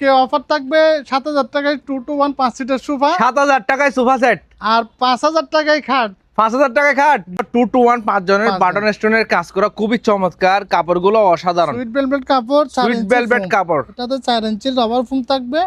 কে offer থাকবে সাত হাজার টাকায় টু টু ওয়ান পাঁচ সিটার সোফা সাত হাজার টাকায় সোফা সেট আর পাঁচ হাজার টাকায় খাট। পাঁচ হাজার টাকায় খাট। টু টু ওয়ান পাঁচ জনের বাটন স্টোনের কাজ করা খুবই চমৎকার। কাপড়গুলো অসাধারণ। সুইট ভেলভেট কাপড় সুইট ইঞ্চি foam। কাপড়। এটাতে চার ইঞ্চির রবার ফোম থাকবে।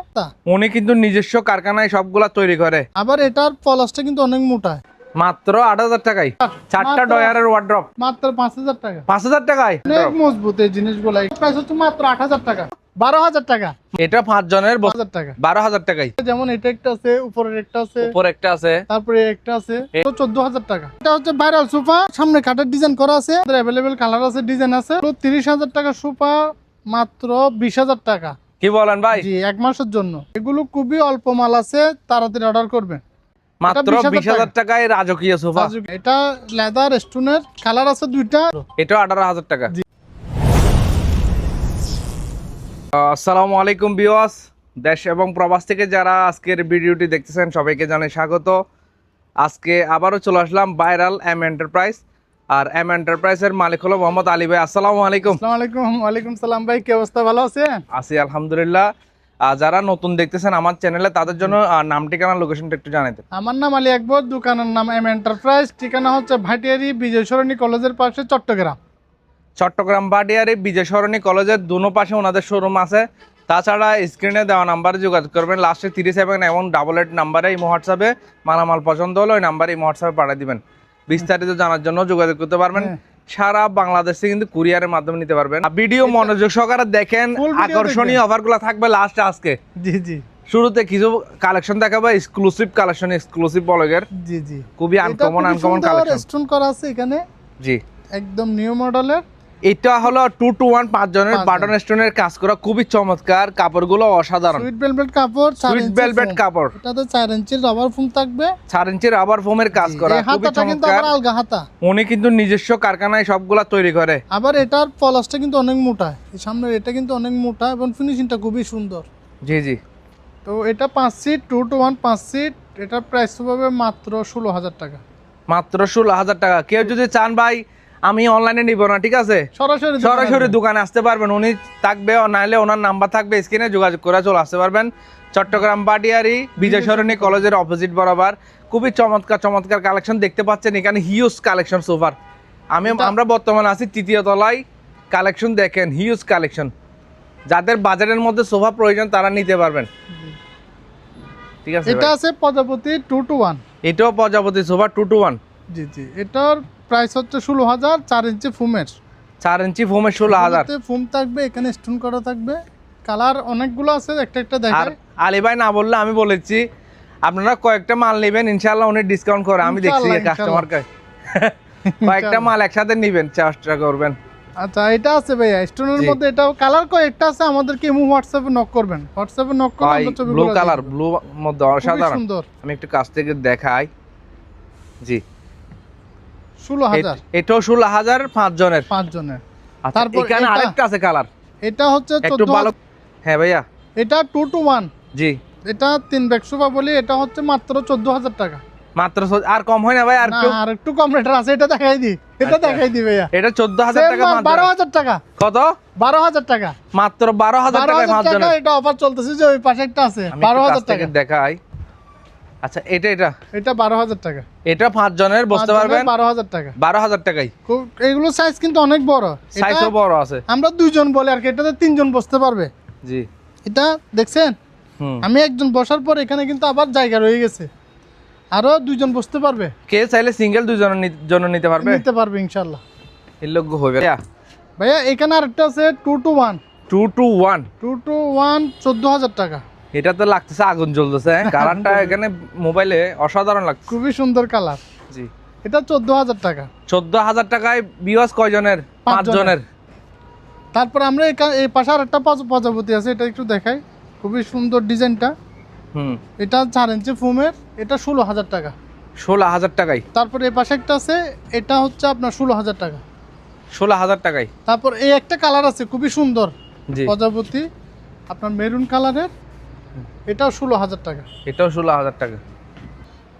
উনি কিন্তু নিজস্ব কারখানায় সবগুলা তৈরি করে। আবার এটার পলাশটা কিন্তু অনেক মোটা। মাত্র আট হাজার টাকায়। চারটা ডয়ারের ওয়ার্ড্রপ মাত্র পাঁচ হাজার টাকা। পাঁচ হাজার টাকায়? অনেক মজবুত এই জিনিসগুলো প্রাইস হচ্ছে মাত্র আট হাজার টাকা। বারো হাজার টাকা। এটা পাঁচ জনের পাঁচ হাজার টাকা। বারো হাজার যেমন এটা একটা আছে উপরের একটা আছে। উপর একটা আছে। তারপরে একটা আছে। চোদ্দ হাজার টাকা। এটা হচ্ছে ভাইরাল সোফা সামনে কাঠের ডিজাইন করা আছে। অ্যাভেলেবেল কালার আছে ডিজাইন আছে। তো তিরিশ হাজার টাকা সোফা মাত্র বিশ হাজার টাকা। কি বলেন ভাই? জি এক মাসের জন্য। এগুলো খুবই অল্প মাল আছে। তাড়াতাড়ি অর্ডার করবেন। মাত্র 20,000 বিশ হাজার টাকায় রাজকীয় সোফা। এটা লেদার স্টোনের কালার আছে দুইটা। এটা আঠারো হাজার টাকা। আসসালামু আলাইকুম বিওয়াস দেশ এবং প্রবাস থেকে যারা আজকের ভিডিওটি দেখতেছেন সবাইকে জানাই স্বাগত। আজকে আবারও চলে আসলাম ভাইরাল এম এন্টারপ্রাইজ। আর এম এন্টারপ্রাইজের মালিক হলো মোহাম্মদ আলী ভাই। আসসালামু আলাইকুম। আসসালামু আলাইকুম। ওয়ালাইকুম সালাম ভাই কি অবস্থা? ভালো আছেন? আছি আলহামদুলিল্লাহ। যারা নতুন দেখতেছেন আমার চ্যানেলে তাদের জন্য নাম ঠিকানা লোকেশনটা একটু জানাই দেন। আমার নাম আলী আকবর দোকানের নাম এম এন্টারপ্রাইজ ঠিকানা হচ্ছে ভাটিয়ারি বিজয় সরণী কলেজের পাশে চট্টগ্রাম। চট্টগ্রাম ভাটিয়ারি বিজয় সরণী কলেজের দুনো পাশে ওনাদের শোরুম আছে। তাছাড়া স্ক্রিনে দেওয়া নাম্বারে যোগাযোগ করবেন। লাস্টে তিরিশ সেভেন এবং ডাবল এইট নাম্বারে এই হোয়াটসঅ্যাপে মালামাল পছন্দ হলে ওই নাম্বারে এই হোয়াটসঅ্যাপে পাঠিয়ে দিবেন। বিস্তারিত জানার জন্য যোগাযোগ করতে পারবেন। হ্যাঁ। সারা বাংলাদেশে কিন্তু কুরিয়ারের মাধ্যমে নিতে পারবেন। ভিডিও মনোযোগ সহকারে দেখেন আকর্ষণীয় অফার আকর্ষণীয় অফারগুলো থাকবে লাস্ট আজকে। জি জি। শুরুতে কিছু কালেকশন দেখাবো এক্সক্লুসিভ কালেকশন এক্সক্লুসিভ ব্লগের জি জি। খুবই আনকমন আনকমন কালেকশন স্টোন করা আছে এখানে। জি। একদম নিউ মডেলের এটা হলো টু টু ওয়ান পাঁচ জনের বাটন স্টোনের কাজ করা। খুবই চমৎকার। কাপড়গুলো অসাধারণ। সুইট ভেলভেট কাপড় সুইট ভেলভেট কাপড়। এটাতে চার ইঞ্চির রবার ফোম থাকবে। চার ইঞ্চির রাবার ফোমের কাজ করা। খুবই কিন্তু চমৎকার। আলগা হাতা। উনি কিন্তু নিজস্ব কারখানায় সবগুলা তৈরি করে। আবার এটার পলাশটা কিন্তু অনেক মোটা। এই সামনের এটা কিন্তু অনেক মোটা এবং ফিনিশিংটা খুবই সুন্দর। জি জি। তো এটা পাঁচ সিট টু টু ওয়ান পাঁচ সিট এটার প্রাইস পাবে মাত্র ষোলো হাজার টাকা। মাত্র ষোলো হাজার টাকা। কেউ যদি চান ভাই আমি অনলাইনে নিব না ঠিক আছে? সরাসরি সরাসরি দোকানে আসতে পারবেন উনি থাকবে নাহলে ওনার নাম্বার থাকবে স্ক্রিনে যোগাযোগ করে চলে আসতে পারবেন। চট্টগ্রাম বাডিয়ারি বিজয় সরণী কলেজের অপোজিট বরাবর। খুবই চমৎকার চমৎকার কালেকশন দেখতে পাচ্ছেন এখানে হিউজ কালেকশন সোফার। আমি আমরা বর্তমানে আছি তৃতীয় তলায়। কালেকশন দেখেন হিউজ কালেকশন যাদের বাজারের মধ্যে সোফা প্রয়োজন তারা নিতে পারবেন। ঠিক আছে এটা আছে প্রজাপতি টু টু ওয়ান এটাও প্রজাপতি সোফা টু টু ওয়ান জি জি এটার প্রাইস হচ্ছে ষোলো হাজার চার ইঞ্চি ফুমের। চার ইঞ্চি ফোমের ষোলো হাজার। ফুম থাকবে এখানে স্টোন করা থাকবে। কালার অনেকগুলো আছে একটা একটা আর দেখে আলী ভাই না বললে আমি বলেছি আপনারা কয়েকটা মাল নেবেন ইনশাল্লাহ অনেক ডিসকাউন্ট করে আমি দেখছি কাস্টমারকে কয়েকটা মাল একসাথে নিবেন চেষ্টা করবেন। আচ্ছা এটা আছে ভাইয়া স্টোনের মধ্যে এটা কালার কয়েকটা আছে আমাদেরকে ইমো হোয়াটসঅ্যাপে নক করবেন। হোয়াটসঅ্যাপে নক ভাই আমরা ব্লু কালার ব্লু মধ্যে অসাধারণ। সুন্দর। আমি একটু কাছ থেকে দেখাই। জি। ষোলো হাজার এটাও ষোলো হাজার পাঁচ জনের পাঁচ জনের আচ্ছা, তারপর এখানে আরেকটা আছে কালার। এটা হচ্ছে একটু ভালো হ্যাঁ ভাইয়া। এটা টু টু ওয়ান জি। এটা তিন ব্যাগ সোফা বলি এটা হচ্ছে মাত্র চোদ্দ হাজার টাকা। মাত্র আর কম হয় না ভাই আর একটু আর একটু কম রেটের আছে এটা দেখাই দি এটা আচ্ছা। দেখাই দি ভাইয়া। এটা চোদ্দ হাজার Same টাকা বারো হাজার টাকা। কত? বারো হাজার টাকা। মাত্র বারো হাজার বারো টাকায় হাজার পাঁচ টাকা জনের এটা অফার চলতেছে যে ওই পাশে একটা আছে আমি বারো একটু হাজার কাছ থেকে টাকা। দেখাই। আচ্ছা এটা এটা? এটা বারো হাজার টাকা। এটা পাঁচ জনের বুঝতে পারবেন? বারো হাজার টাকা। বারো হাজার টাকাই। খুব এগুলো সাইজ কিন্তু অনেক বড়। সাইজও বড় আছে। আমরা দুইজন বলে আর কি এটাতে তিনজন বসতে পারবে। জি। এটা দেখছেন? আমি একজন বসার পর এখানে কিন্তু আবার জায়গা রয়ে গেছে। আরও দুইজন বসতে পারবে। কে চাইলে সিঙ্গেল দুজনের নি- জন্য নিতে পারবে? নিতে পারবে ইনশাল্লাহ এর লোক হবে ভাইয়া এখানে আরেকটা আছে two two one two two one two two one চোদ্দ হাজার টাকা। এটা তো লাগতেছে আগুন জ্বলতেছে কালারটা এখানে মোবাইলে অসাধারণ লাগছে খুবই সুন্দর কালার। জি। এটা চোদ্দ হাজার টাকা। চোদ্দ হাজার টাকায় বিওয়াস কয়জনের? পাঁচ পাঁচ জনের। জনের তারপর আমরা এই পাশে আরেকটা প্রজ- প্রজাপতি আছে এটা একটু দেখাই। খুবই সুন্দর ডিজাইনটা। হুম। এটা চার ইঞ্চি ফুমের এটা ষোলো হাজার টাকা। ষোলো হাজার টাকায়? তারপর এই পাশে একটা আছে এটা হচ্ছে আপনার ষোলো হাজার টাকা। ষোলো হাজার টাকায়? তারপর এই একটা কালার আছে খুবই সুন্দর। জি। প্রজাপতি আপনার মেরুন কালারের এটাও ষোলো হাজার টাকা। এটাও ষোলো হাজার টাকা।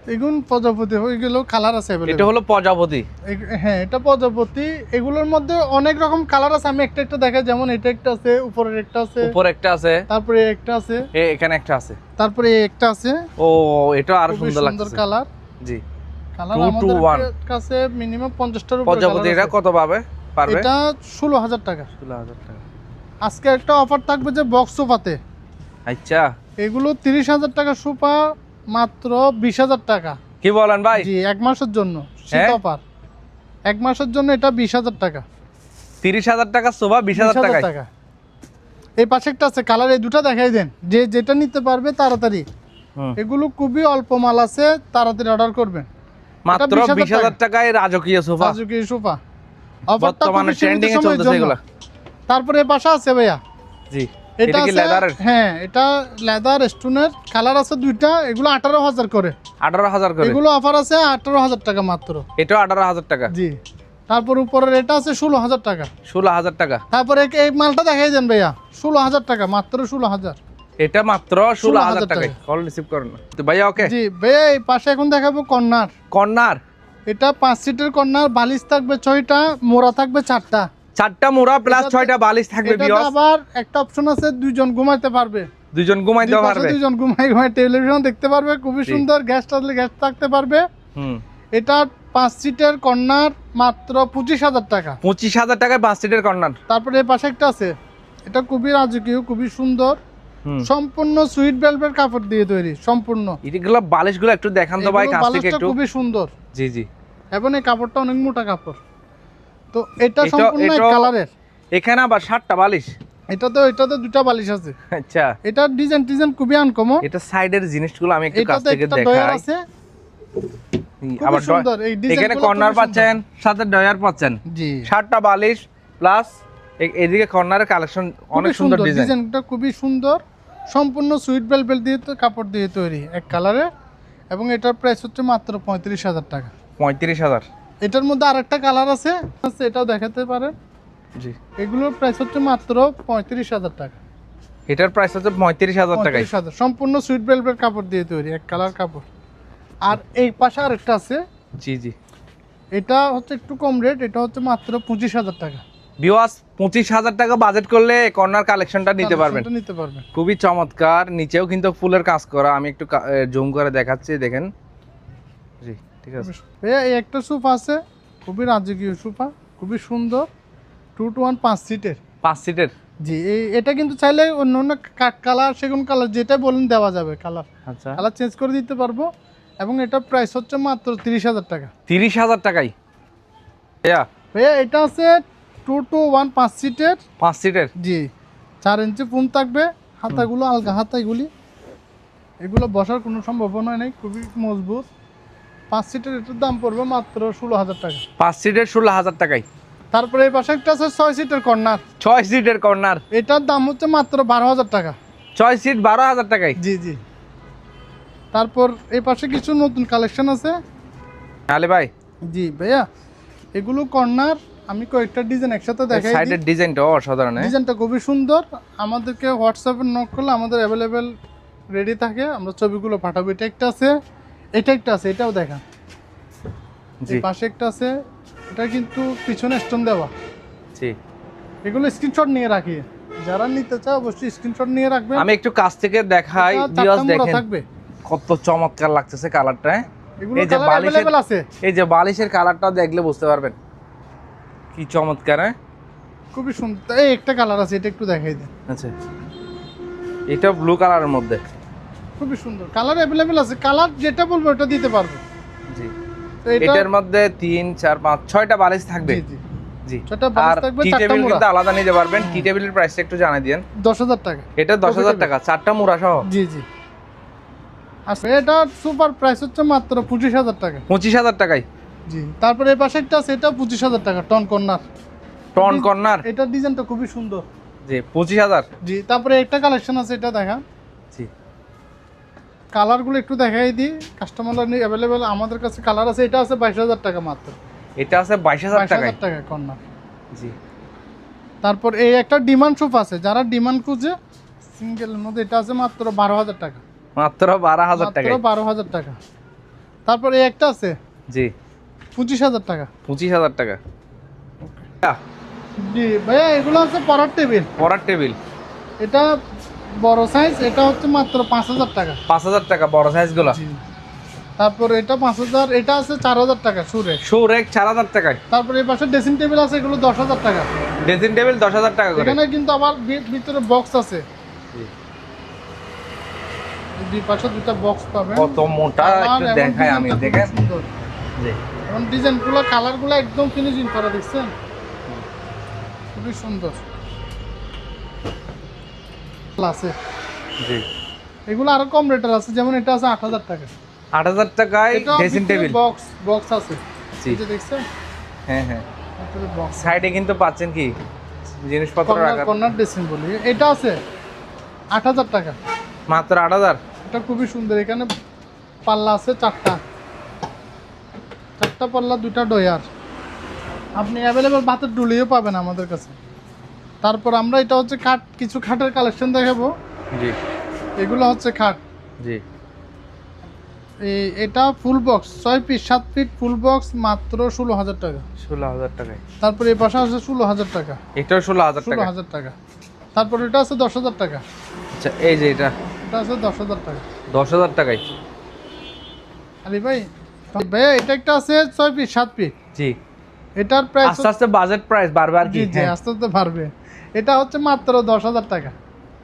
এগুন প্রজাপতি এগুলো কালার আছে এটা হলো প্রজাপতি। হ্যাঁ এটা প্রজাপতি। এগুলোর মধ্যে অনেক রকম কালার আছে আমি একটা একটা দেখাই। যেমন এটা একটা আছে উপরের একটা আছে। উপর একটা আছে। তারপরে একটা আছে। এখানে একটা আছে। তারপরে একটা আছে। ও এটা আরও খুবই সুন্দর সুন্দর কালার জি। কালার আমাদের কাছে মিনিমাম পঞ্চাশটার উপরে প্রজাপতি এটা কত পাবে? পারবে? এটা ষোলো হাজার টাকা। আজকে একটা অফার থাকবে যে বক্স সোফাতে আচ্ছা। এগুলো তিরিশ হাজার টাকা সোফা মাত্র বিশ হাজার টাকা। কি বলেন ভাই? জি এক মাসের জন্য। হ্যাঁ? এক মাসের জন্য এটা বিশ হাজার টাকা। তিরিশ হাজার টাকা শোভা বিশ হাজার 20,000 টাকা। এই পাশে একটা আছে কালার এই দুটো দেখাই দেন। যে যেটা নিতে পারবে তাড়াতাড়ি। এগুলো খুবই অল্প মাল আছে তাড়াতাড়ি অর্ডার করবেন। মাত্র বিশ হাজার টাকায় রাজকীয় সোফা রাজুকি সোফা অফারটা সীমিত ট্রেন্ডিং এ চলতেছে এগুলা। তারপরে পাশে আছে ভাইয়া। জি। এটা এটা কি লেদারের হ্যাঁ এটা লেদার স্টোনের কালার আছে দুইটা এগুলো আঠারো হাজার করে। আঠারো হাজার করে? এগুলো অফার আছে আঠারো হাজার টাকা মাত্র। আঠারো হাজার টাকা? জি। তারপর উপরের এটা আছে ষোলো হাজার টাকা। ষোলো হাজার টাকা? তারপরে এই- মালটা দেখাই দেন ভাইয়া ষোলো হাজার টাকা মাত্র ষোলো হাজার। এটা মাত্র ষোলো হাজার 16,000 টাকায়। কল রিসিভ করেন তো ভাইয়া ওকে জি ভাইয়া এই পাশে এখন দেখাবো কর্নার কর্নার এটা পাঁচ সিটের কর্নার বালিশ থাকবে ছয়টা মোড়া থাকবে চারটা। চারটা মোড়া প্লাস ছয়টা বালিশ থাকবে বিয়স আবার একটা অপশন আছে দুইজন ঘুমাইতে পারবে। দুজন ঘুমাইতে পারবে। দুইজন ঘুমাই ঘুমাই টেলিভিশন দেখতে পারবে খুবই সুন্দর গ্যাস থাকলে গ্যাস থাকতে পারবে। হুম। এটা পাঁচ সিটের কর্নার মাত্র পঁচিশ হাজার টাকা। পঁচিশ হাজার টাকায় পাঁচ সিটের কর্নার তারপরে এই পাশে একটা আছে। এটা খুবই রাজকীয় খুবই সুন্দর। সম্পূর্ণ সুইট বেলভেট কাপড় দিয়ে তৈরি সম্পূর্ণ। এগুলো বালিশগুলো একটু দেখান তো ভাই কাছ থেকে একটু? খুবই সুন্দর। জি জি। এবং এই কাপড়টা অনেক মোটা কাপড়। তো এটা এটা- সম্পূর্ণ কালারের। এখানে আবার ষাটটা বালিশ। এটাতে এটাতে দুটা বালিশ আছে। আচ্ছা। এটার ডিজাইন ডিজাইন খুবই আনকমন। এটা সাইডের জিনিসগুলো আমি একটু কাছ থেকে দেখাই। আছে। আবার সুন্দর। এই এখানে কর্নার পাচ্ছেন সাথে ডয়ার পাচ্ছেন। জি। ষাটটা বালিশ প্লাস এদিকে কর্নারের কালেকশন অনেক সুন্দর ডিজাইন। ডিজাইনটা খুবই সুন্দর। সম্পূর্ণ সুইট বেলবেল দিয়ে তো কাপড় দিয়ে তৈরি এক কালারে এবং এটার প্রাইস হচ্ছে মাত্র পঁয়ত্রিশ হাজার টাকা। পঁয়ত্রিশ হাজার। এটার মধ্যে আরেকটা কালার আছে। এটাও দেখাতে পারেন। জি। এগুলোর প্রাইস হচ্ছে মাত্র পঁয়ত্রিশ হাজার টাকা। এটার প্রাইস হচ্ছে পঁয়ত্রিশ হাজার টাকায় সম্পূর্ণ সুইট বেলবেল কাপড় দিয়ে তৈরি এক কালার কাপড়। আর এই পাশে আরেকটা আছে। জি জি। এটা হচ্ছে একটু কম রেট এটা হচ্ছে মাত্র পঁচিশ হাজার টাকা। বিওয়াস পঁচিশ হাজার টাকা বাজেট করলে কর্নার কালেকশনটা নিতে পারবেন। নিতে পারবেন। খুবই চমৎকার নিচেও কিন্তু ফুলের কাজ করা। আমি একটু জুম করে দেখাচ্ছি দেখেন। জি। ঠিক আছে। ভাইয়া এই একটা সোফা আছে খুবই রাজকীয় সোফা খুবই সুন্দর টু টু ওয়ান পাঁচ সিটের। পাঁচ সিটের? জি এই এটা কিন্তু চাইলে অন্য অন্য কালার সেগুন কালার যেটা বলেন দেওয়া যাবে কালার। আচ্ছা। কালার চেঞ্জ করে দিতে পারব এবং এটা প্রাইস হচ্ছে মাত্র তিরিশ হাজার টাকা। তিরিশ হাজার টাকাই ইয়া ভাইয়া এটা আছে টু টু ওয়ান পাঁচ সিটের। পাঁচ সিটের? জি চার ইঞ্চি ফোন থাকবে হাতাগুলো আলগা হাতা এগুলি এগুলো বসার কোনো সম্ভাবনা নেই খুবই মজবুত। পাঁচ সিটের এটার দাম পড়বে মাত্র ষোলো হাজার টাকা। পাঁচ সিটের ষোলো হাজার টাকাই তারপরে এই পাশে একটা আছে ছয় সিটের কর্নার। ছয় সিটের কর্নার। এটার দাম হচ্ছে মাত্র বারো হাজার টাকা। ছয় সিট বারো হাজার টাকাই জি জি। তারপর এই পাশে কিছু নতুন কালেকশন আছে। আলে ভাই। জি ভাইয়া এগুলো কর্নার আমি কয়েকটা ডিজাইন একসাথে দেখাই সাইডের ডিজাইনটা অসাধারণ হ্যাঁ? ডিজাইনটা খুবই সুন্দর। আমাদেরকে হোয়াটসঅ্যাপে নক করলে আমাদের অ্যাভেলেবেল রেডি থাকে। আমরা ছবিগুলো পাঠাবো এটা একটা আছে। এটা একটা আছে এটাও দেখা এই পাশে একটা আছে এটা কিন্তু পিছনে স্টোন দেওয়া। জি। এগুলো স্ক্রিনশট নিয়ে রাখি। যারা নিতে চায় অবশ্যই স্ক্রিনশট নিয়ে রাখবেন আমি একটু কাছ থেকে দেখাই মোড়া দেখেন। কত চমৎকার লাগতেছে কালারটা হ্যাঁ? এই যে বালিশের- আছে। এই যে বালিশের কালারটা দেখলে বুঝতে পারবেন। কি চমৎকার হ্যাঁ? খুবই সুন্দর এই একটা কালার আছে এটা একটু দেখাই দেন। আচ্ছা। এটা ব্লু কালারের মধ্যে। খুবই সুন্দর। কালার অ্যাভেলেবেল আছে। কালার যেটা বলব ওটা দিতে পারব। এটার মধ্যে তিন চার পাঁচ ছয়টা বালিশ থাকবে। জি জি। জি। ছয়টা বালিশ আর টি টেবিল কিন্তু আলাদা নিতে পারবেন। টি টেবিলের প্রাইসটা একটু জানাই দিন দশ হাজার টাকা। এটা দশ হাজার টাকা চারটা মুড়া সহ? জি জি। এটা সুপার প্রাইস হচ্ছে মাত্র পঁচিশ হাজার টাকা। পঁচিশ হাজার টাকায়? জি তারপরে এই পাশে একটা এটা পঁচিশ হাজার টাকা টন কর্নার। Ton corner? এটার ডিজাইনটা খুবই সুন্দর। জি পঁচিশ হাজার? জি তারপরে একটা কালেকশন আছে এটা দেখা। জি। কালারগুলো একটু দেখাই দিই। কাস্টমার অ্যাভেলেবেল আমাদের কাছে কালার আছে এটা আছে বাইশ হাজার টাকা মাত্র। এটা আছে বাইশ হাজার টাকা কর্নার জি। তারপর এই একটা ডিমান্ড সুপ আছে যারা ডিমান্ড খুঁজে সিঙ্গেলের মধ্যে এটা আছে মাত্র বারো হাজার টাকা। মাত্র বারো হাজার টাকায়? বারো হাজার টাকা। তারপর এই একটা আছে জি। পঁচিশ হাজার টাকা। পঁচিশ হাজার টাকা। জি ভাইয়া এগুলো আছে পড়ার টেবিল। পড়ার টেবিল। এটা বড় সাইজ এটা হচ্ছে মাত্র পাঁচ হাজার টাকা। পাঁচ হাজার টাকা বড় সাইজগুলো তারপর এটা পাঁচ হাজার এটা আছে চার হাজার টাকা সুরে শো রেক চার হাজার টাকায়? তারপর এই পাশে ড্রেসিং টেবিল আছে এগুলো দশ হাজার টাকা। ড্রেসিং টেবিল দশ হাজার টাকা করে? এখানে কিন্তু আবার ভিতরে বক্স আছে। দুই পাশে দুটা বক্স পাবেন। কত মোটা একটু দেখাই আমি দেখেন। জি। এবং ডিজাইনগুলো কালারগুলো একদম ফিনিশিং করা দেখছেন? খুবই সুন্দর। আছে জি। এগুলো আরও কম রেটের আছে যেমন এটা আছে আট হাজার টাকা। আট হাজার টাকায় ড্রেসিং টেবিল বক্স বক্স আছে। জি। দেখছেন? হ্যাঁ হ্যাঁ। সাইডে কিন্তু পাচ্ছেন কি? জিনিসপত্র রাখার। কর্নার ড্রেসিং বলি। এটা আছে আট হাজার টাকা। মাত্র আট হাজার? এটা খুবই সুন্দর। এখানে পাল্লা আছে চারটা। চারটা পাল্লা দুটা ডয়ার। আপনি অ্যাভেলেবেল ভাতের ডুলিও পাবেন আমাদের কাছে। তারপর আমরা এটা হচ্ছে খাট কিছু খাটের কালেকশন দেখাবো। জি। এগুলো হচ্ছে খাট। জি। এই এটা ফুল বক্স ছয় পিস সাত ফিট ফুল বক্স মাত্র ষোলো হাজার টাকা। ষোলো হাজার টাকায় তারপর এই পাশে আছে ষোলো হাজার টাকা। এটাও ষোলো হাজার ষোলো টাকা। হাজার টাকা। তারপর এটা আছে দশ হাজার টাকা। আচ্ছা এই যে এটা। এটা আছে দশ হাজার টাকা। দশ হাজার টাকায়। আলি ভাই ভাইয়া এটা একটা আছে ছয় পিস সাত পিস জি। এটার প্রাইস আস্তে আস্তে বাজেট প্রাইস বারবার কি। জি হ্যাঁ। আস্তে আস্তে পারবে এটা হচ্ছে মাত্র দশ হাজার টাকা।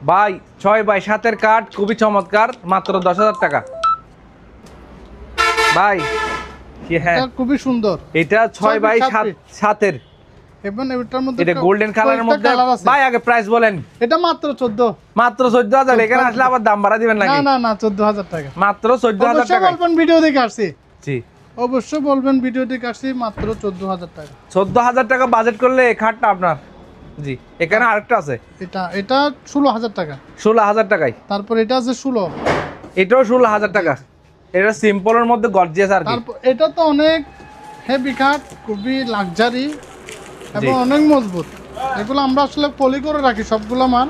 ভাই ছয় বাই সাতের কাঠ খুবই চমৎকার মাত্র দশ হাজার টাকা। ভাই হ্যাঁ। খুবই সুন্দর। এটা ছয় বাই সাত সাত সাতের। এবং এটার মধ্যে এটা গোল্ডেন কালারের মধ্যে ভাই আগে প্রাইস বলেন। এটা মাত্র চোদ্দ। মাত্র চোদ্দ হাজার এখানে আসলে আবার দাম বাড়া দিবেন না নাকি না টাকা। মাত্র চোদ্দ হাজার অবশ্যই টাকা বলবেন ভিডিও দেখে আসছি। জি। অবশ্যই বলবেন ভিডিও দেখে আসছি মাত্র চোদ্দ হাজার টাকা। চোদ্দ হাজার টাকা বাজেট করলে এই খাটটা আপনার। জি এখানে আরেকটা আছে। এটা এটা ষোলো হাজার টাকা। ষোলো হাজার টাকায়। তারপর এটা আছে ষোলো। এটাও ষোলো হাজার টাকা। এটা সিম্পলের মধ্যে গর্জিয়াস আর তারপর এটা তো অনেক হেভি খাট খুবই লাক্সারি এবং অনেক মজবুত। এগুলো আমরা আসলে পলি করে রাখি সবগুলো মাল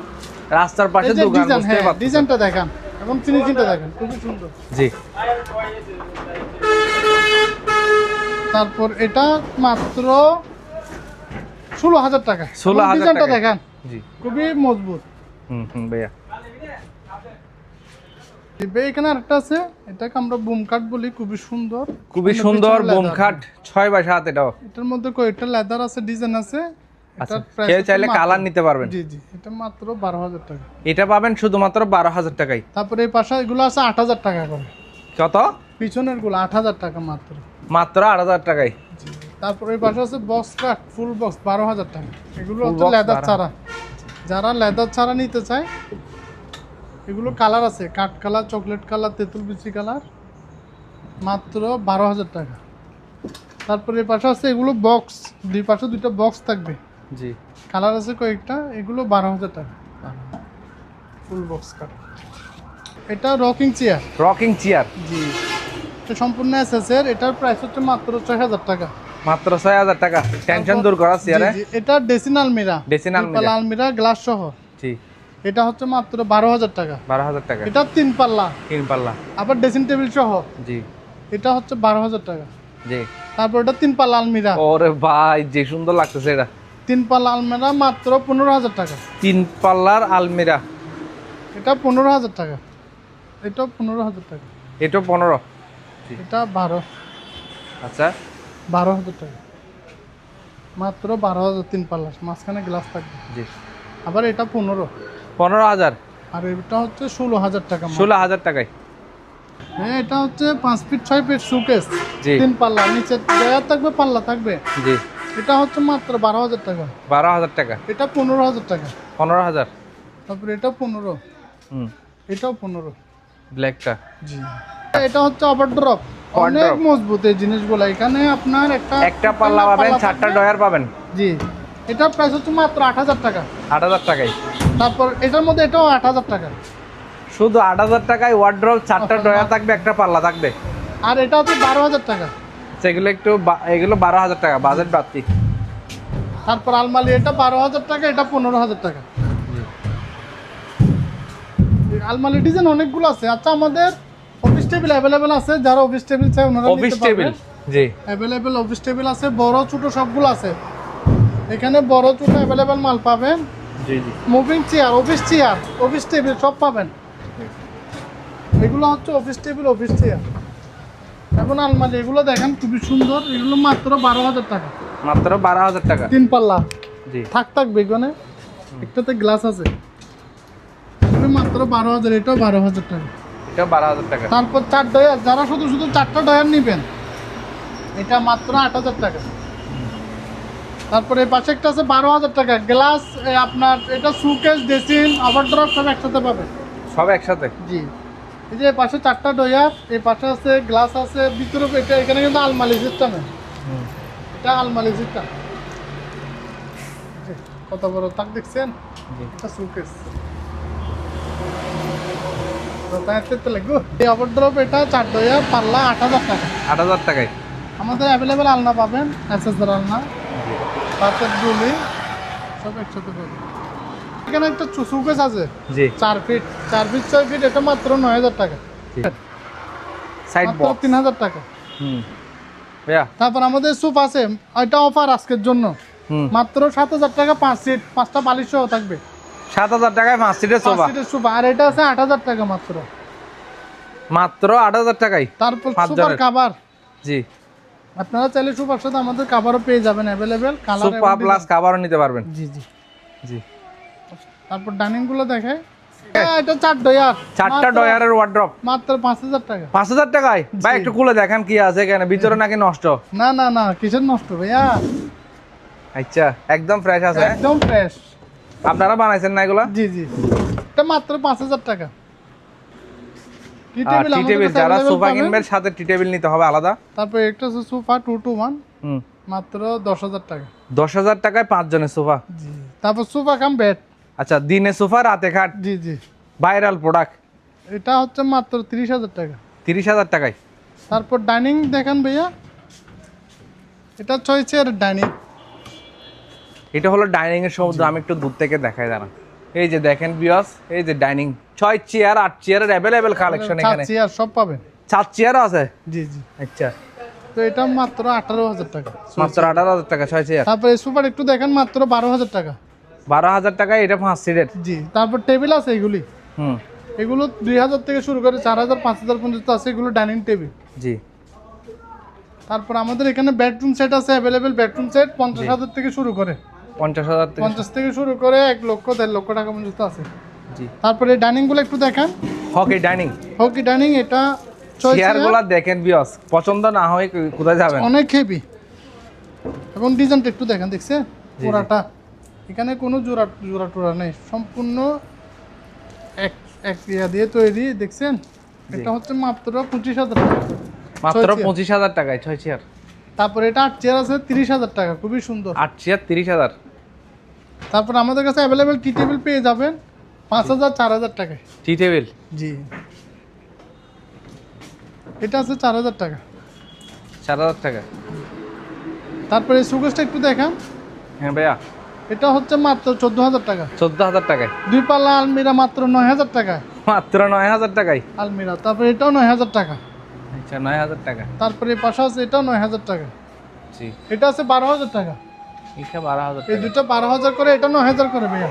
রাস্তার পাশে দোকান বুঝতে ডিজাইনটা দেখান। এবং ফিনিশিংটা দেখেন খুবই সুন্দর। জি। তারপর এটা মাত্র ষোলো হাজার টাকা। 16,000 এবং ডিজাইনটা টাকা। দেখান জি। খুবই মজবুত। হুম হুম ভাইয়া। এখানে আরেকটা আছে এটাকে আমরা বুম কাট বলি খুবই সুন্দর। খুবই সুন্দর বোম leather। ছয় বাই সাত এটাও। এটার মধ্যে কয়েকটা লেদার আছে ডিজাইন আছে। আচ্ছা কেউ চাইলে কালার নিতে পারবেন। জি জি এটা মাত্র বারো হাজার টাকা। এটা পাবেন শুধুমাত্র বারো হাজার টাকায়। তারপরে এই পাশে এগুলো আছে আট হাজার টাকা করে। কত? পিছনেরগুলো আট হাজার টাকা মাত্র। মাত্র আট হাজার টাকায়। তারপরে এই পাশে আছে বক্স কাট ফুল বক্স বারো হাজার টাকা। এগুলো হচ্ছে লেদার ছাড়া। যারা লেদার ছাড়া নিতে চায় এগুলো কালার আছে। কাঠ কালার চকলেট কালার তেঁতুল বিচি কালার মাত্র বারো হাজার টাকা। তারপরে এই পাশে আছে এগুলো বক্স দুই পাশে দুইটা বক্স থাকবে। জি। কালার আছে কয়েকটা এগুলো বারো হাজার টাকা। ফুল বক্স কাট এটা রকিং চেয়ার রকিং চেয়ার জি। এটা সম্পূর্ণ এসএসের এটার প্রাইস হচ্ছে মাত্র ছয় হাজার টাকা। মাত্র ছয় হাজার টাকা। টেনশন দূর করা চেয়ারে এটা ডেসিন আলমিরা ডেসিন আলমিরা। আলমিরা গ্লাস সহ। জি। এটা হচ্ছে মাত্র বারো হাজার টাকা। বারো হাজার টাকা। এটা তিন পাল্লা। তিন পাল্লা। আবার ড্রেসিং টেবিল সহ। জি। এটা হচ্ছে বারো হাজার টাকা। জি। তারপর এটা তিন পাল্লা আলমিরা। ওরে ভাই যে সুন্দর লাগতেছে এটা। তিন পাল্লা আলমিরা মাত্র পনেরো হাজার টাকা। তিন পাল্লার আলমিরা। এটা পনেরো হাজার টাকা। এটাও পনেরো হাজার টাকা। এটা পনেরো। এটা বারো। আচ্ছা। বারো হাজার টাকা। মাত্র বারো হাজার তিন পাল্লা মাঝখানে গ্লাস থাকবে। জি। আবার এটা পনেরো। পনেরো হাজার? আর এটা হচ্ছে ষোলো হাজার টাকা ষোলো হাজার টাকায়? হ্যাঁ এটা হচ্ছে পাঁচ ফিট ছয় ফিট সুকেস তিন পাল্লা নিচে দেয়ার থাকবে পাল্লা থাকবে। জি। এটা হচ্ছে মাত্র বারো হাজার টাকা। বারো হাজার টাকা? এটা পনেরো হাজার টাকা। পনেরো হাজার? তারপরে এটা পনেরো। হুম। এটাও পনেরো। ব্ল্যাকটা জি। এটা হচ্ছে ওভারড্রপ অনেক মজবুত এই জিনিসগুলো। এখানে আপনার একটা একটা পাল্লা পাবেন চারটা। ডয়ার পাবেন। জি। এটার প্রাইস হচ্ছে মাত্র আট হাজার টাকা। আট হাজার টাকায়। তারপর এটার মধ্যে এটাও আট হাজার টাকা। শুধু আট হাজার টাকায় ওয়ার্ড্রপ চারটা ডয়ার থাকবে একটা পাল্লা থাকবে। আর এটা হচ্ছে বারো হাজার টাকা। সেগুলো একটু বা- এগুলো বারো হাজার টাকা বাজেট বাড়তি। তারপর আলমারি এটা বারো হাজার টাকা এটা পনেরো হাজার টাকা। আলমারি ডিজাইন অনেকগুলো আছে। আচ্ছা আমাদের অফিস টেবিল অ্যাভেলেবেল আছে যারা অফিস টেবিল চাই ওনারা অফিস টেবিল জি। অ্যাভেলেবেল অফিস টেবিল আছে বড় ছোট সবগুলো আছে। এখানে বড় ছোট অ্যাভেলেবেল মাল পাবেন। জি জি। Moving chair office chair office table সব পাবেন। এগুলো হচ্ছে অফিস টেবিল অফিস চেয়ার এখন আলমারি এগুলো দেখেন খুবই সুন্দর। এগুলো মাত্র বারো হাজার টাকা। মাত্র বারো হাজার টাকা। তিন পাল্লা। জি। থাক থাক বেগুনে। একটাতে গ্লাস আছে। এগুলো মাত্র বারো হাজার এটাও বারো হাজার টাকা। এটা বারো হাজার টাকা। তারপর চার ডয়ার যারা শুধু শুধু চারটা ডয়ার নেবেন এটা মাত্র আট হাজার টাকা। তারপরে পাশে একটা আছে বারো হাজার টাকা। গ্লাস আপনার এটা সুকেস ডেসিন ওভারড্রপ সব একসাথে পাবেন। সব একসাথে? জি। এই যে পাশে চারটা ডয়ার এই পাশে আছে গ্লাস আছে ভিতরে এটা এখানে কিন্তু আলমারি সিস্টেমে এটা আলমারি সিস্টেম কত বড় তাক দেখছেন? এটা সুকেস। এটা চার পাল্লা আট হাজার টাকা আট হাজার টাকায়। আমাদের অ্যাভেলেবেল আলনা পাবেন আলনা পাতের ডুলি সব একসাথে পাবেন। এখানে একটা আছে জি। চার ফিট চার ফিট ছয় ফিট এটা মাত্র নয় হাজার টাকা। সাইড মাত্র বক্স তিন হাজার টাকা। হুম। তারপর আমাদের সুপ আছে এটা অফার আজকের জন্য। মাত্র সাত হাজার টাকা পাঁচ সিট পাঁচটা বালিশ থাকবে। সাত হাজার টাকায় পাঁচ সিটের পাঁচ সোফা। আর এটা আছে আট হাজার টাকা মাত্র। মাত্র আট হাজার টাকায়? তারপর সুপার কাভার জি। আপনারা চাইলে সুপার সাথে আমাদের কাভারও পেয়ে যাবেন অ্যাভেলেবেল কালার সোফা প্লাস কাভারও নিতে পারবেন। জি জি। জি। তারপর ডাইনিংগুলো দেখে হ্যাঁ, এটা চার ডয়ার চারটা মাত্র- ডয়ারের ওয়ার্ড্রপ মাত্র পাঁচ হাজার টাকা। পাঁচ হাজার টাকায়? ভাই একটু খুলে দেখেন কি আছে এখানে। ভিতরে নাকি নষ্ট? না না না কিসের নষ্ট ভাইয়া? আচ্ছা একদম ফ্রেশ আছে একদম ফ্রেশ আপনারা বানাইছেন না এগুলা? জি জি। এটা মাত্র পাঁচ হাজার টাকা। টি টেবিল টি টেবিল যারা সোফা। কিনবেন সাথে টি টেবিল নিতে হবে আলাদা। তারপর একটা সোফা টু টু ওয়ান। হুম। মাত্র দশ হাজার টাকা। দশ হাজার টাকায় পাঁচ জনের সোফা? জি। তারপর সোফা কাম বেড। আচ্ছা দিনে সোফা রাতে খাট? জি জি। Viral product? এটা হচ্ছে মাত্র তিরিশ হাজার টাকা। তিরিশ হাজার টাকায়? তারপর ডাইনিং দেখেন ভাইয়া। এটা ছয় চেয়ার ডাইনিং। এটা হলো ডাইনিং এর সমুদ্র আমি একটু দূর থেকে দেখাই দাঁড়ান। এই যে দেখেন বিয়স এই যে ডাইনিং ছয় চেয়ার আট চেয়ারের অ্যাভেলেবেল কালেকশন এখানে। চেয়ার সব পাবেন। সাত চেয়ারও আছে? জি জি। আচ্ছা তো এটা মাত্র আঠারো হাজার টাকা। মাত্র আঠারো হাজার টাকা ছয় চেয়ার তারপর এই সোফার একটু দেখেন মাত্র বারো হাজার টাকা। বারো হাজার টাকায় এটা পাঁচ সিটের জি তারপর টেবিল আছে এগুলি। হুম। এগুলো দুই হাজার থেকে শুরু করে চার হাজার পাঁচ হাজার পর্যন্ত আছে এগুলো ডাইনিং টেবিল জি। তারপর আমাদের এখানে বেডরুম সেট আছে অ্যাভেলেবেল বেডরুম সেট পঞ্চাশ। হাজার থেকে শুরু করে। পঞ্চাশ হাজার পঞ্চাশ থেকে শুরু করে এক লক্ষ দেড় লক্ষ টাকা পর্যন্ত আছে। জি। তারপরে ডাইনিংগুলো একটু দেখেন। Hockey dining. হকি ডাইনিং এটা ছয় চেয়ার চেয়ার, গুলা দেখেন বিয়স পছন্দ না হয় কোথায় যাবেন? অনেক হেভি এবং ডিজাইনটা একটু দেখেন দেখছে। পুরাটা। এখানে কোনো জোড়া জোড়া টোড়া নেই। সম্পূর্ণ এক এক ইয়া দিয়ে তৈরি দেখছেন? এটা হচ্ছে মাত্র পঁচিশ হাজার টাকা। মাত্র পঁচিশ হাজার টাকায় ছয় চেয়ার তারপর এটা আট চেয়ার আছে তিরিশ হাজার টাকা খুবই সুন্দর। আট চেয়ার তিরিশ হাজার। তারপর আমাদের কাছে অ্যাভেলেবেল টি টেবিল পেয়ে যাবেন পাঁচ হাজার চার হাজার টাকায়। টি টেবিল জি। এটা আছে চার হাজার টাকা। চার হাজার টাকা। তারপরে সুগেসটা একটু দেখান। হ্যাঁ ভাইয়া। এটা হচ্ছে মাত্র চোদ্দ হাজার টাকা। চোদ্দ হাজার টাকায়। দুই পাল্লা আলমিরা মাত্র নয় হাজার টাকা মাত্র নয় হাজার টাকায়। আলমিরা তারপরে এটাও নয় হাজার টাকা। আচ্ছা নয় হাজার টাকা। তারপরে পাশে আছে এটাও নয় হাজার টাকা। জি। এটা আছে বারো হাজার টাকা। এটা বারো হাজার এই দুটো বারো হাজার করে এটা নয় হাজার করে ভাইয়া।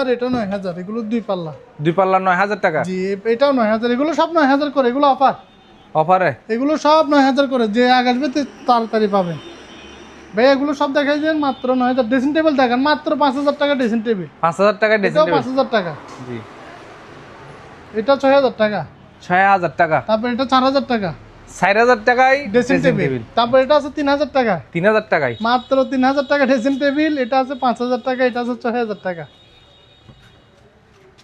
আর এটা নয় হাজার এগুলো দুই পাল্লা। দুই পাল্লা নয় হাজার টাকা? জি এটাও নয় হাজার এগুলো সব নয় হাজার করে এগুলো অফার। অফারে? এগুলো সব নয় হাজার করে যে আগে আসবে তে তাড়াতাড়ি পাবেন। ভাই এগুলো সব দেখাই দেন মাত্র নয় হাজার। ড্রেসিং টেবিল দেখেন মাত্র পাঁচ হাজার টাকা ড্রেসিং টেবিল পাঁচ হাজার টাকা ড্রেসিং টেবিল পাঁচ হাজার টাকা। জি। এটা ছয় হাজার টাকা। ছয় হাজার টাকা। তারপর এটা চার হাজার টাকা। ষাট হাজার টাকায় ড্রেসিং টেবিল তারপর এটা আছে তিন হাজার টাকা। তিন হাজার টাকায়। মাত্র তিন হাজার টাকা ড্রেসিং টেবিল এটা আছে পাঁচ হাজার টাকা এটা আছে ছয় হাজার টাকা।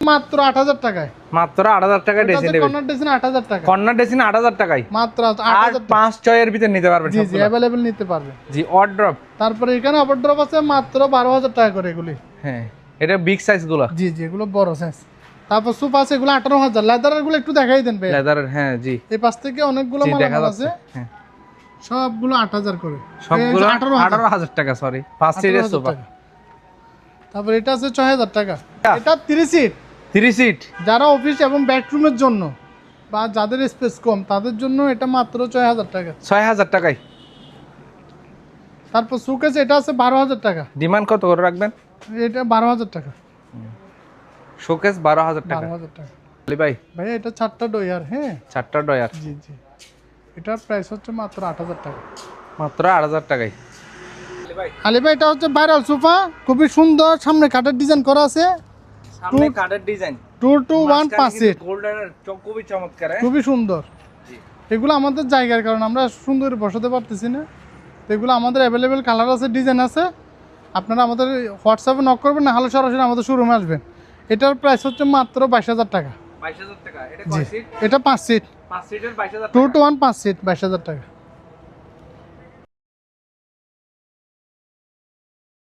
মাত্র আট হাজার টাকায়। মাত্র আট হাজার টাকায় ড্রেসিং টেবিল কর্নার ড্রেসিং আট হাজার টাকা। কর্নার ড্রেসিং আট হাজার টাকায়। মাত্র আট আর হাজার টাকা। পাঁচ ছয়ের ভিতরে নিতে পারবেন জি জি। অ্যাভেলেবেল নিতে পারবে। জি তারপরে এখানে ওভারড্রপ আছে মাত্র বারো হাজার টাকা করে এগুলি। হ্যাঁ এটা বিগ সাইজগুলো। জি জি এগুলো বড় সাইজ তারপর সুপ আছে এগুলো আঠারো হাজার। লেদারেরগুলো একটু দেখাই দেন ভাই লেদারের হ্যাঁ জি। এই পাশ থেকে অনেকগুলো মাল যাচ্ছে আছে। হ্যাঁ। সবগুলো আট হাজার করে। সবগুলো আঠারো আঠারো হাজার টাকা সরি পাঁচ সিটের সোফা তারপর এটা আছে ছয় হাজার টাকা। এটা? তিরিশ সিট থ্রি সিট যারা অফিস এবং বেডরুমের জন্য বা যাদের স্পেস কম তাদের জন্য এটা মাত্র ছয় হাজার টাকা। ছয় হাজার টাকায়? তারপর সুকেস এটা আছে বারো হাজার টাকা। ডিমান্ড কত করে রাখবেন? এটা বারো হাজার টাকা। শোকেস বারো হাজার টাকা। টাকা। আলী ভাই? ভাই এটা চারটা ডয়ার হ্যাঁ? চারটা ডয়ার জি জি। এটার প্রাইস হচ্ছে মাত্র আট হাজার টাকা। মাত্র আট হাজার টাকায়। আলী ভাই? আলি ভাই এটা হচ্ছে ভাইরাল সোফা খুবই সুন্দর সামনে কাঠের ডিজাইন করা আছে। সামনে কাঠের ডিজাইন টু টু ওয়ান পাঁচ সিট খুবই চমৎকার হ্যাঁ? খুবই সুন্দর। জি। এগুলো আমাদের জায়গার কারণে আমরা সুন্দর বসাতে পারতেছি না। তো এগুলো আমাদের অ্যাভেলেবেল কালার আছে ডিজাইন আছে। আপনারা আমাদের হোয়াটসঅ্যাপে নক করবেন না হলে সরাসরি আমাদের শোরুমে আসবেন। এটার প্রাইস হচ্ছে মাত্র বাইশ হাজার টাকা। এটা পাঁচ সিট পাঁচ সিটের বাইশ হাজার টু টু ওয়ান পাঁচ সিট বাইশ হাজার টাকা।